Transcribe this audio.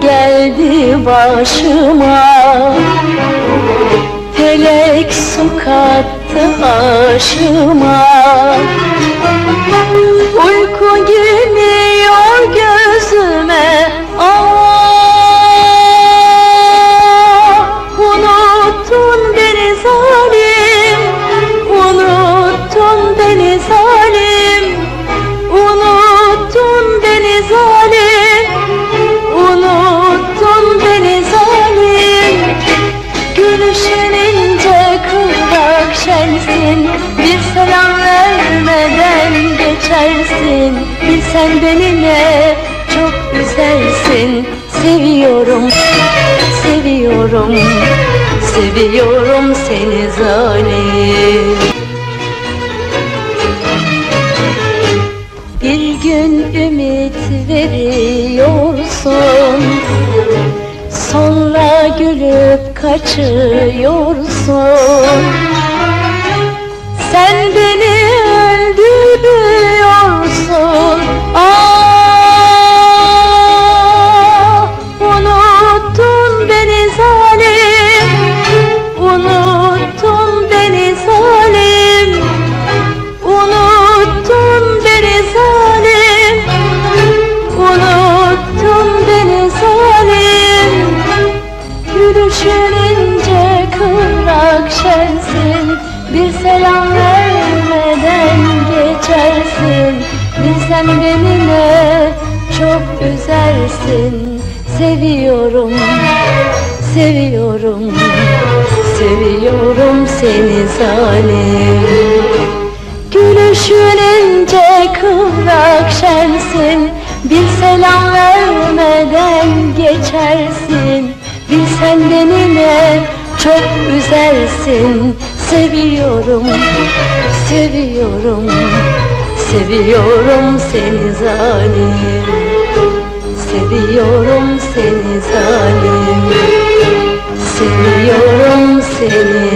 geldi başıma. Felek sokattı aşıma Uyku gibi geçersin. Bilsen beni ne çok üzersin Seviyorum, seviyorum Seviyorum seni zalim Bir gün ümit veriyorsun Sonra gülüp kaçıyorsun Bir selam vermeden geçersin. Bilsen beni ne çok üzersin Seviyorum, seviyorum Seviyorum seni zalim. Gülüşün ince kıvrak şensin. Bir selam vermeden geçersin. Bilsen beni ne çok üzersin Seviyorum, seviyorum Seviyorum seni zalim. Seviyorum seni zalim. Seviyorum seni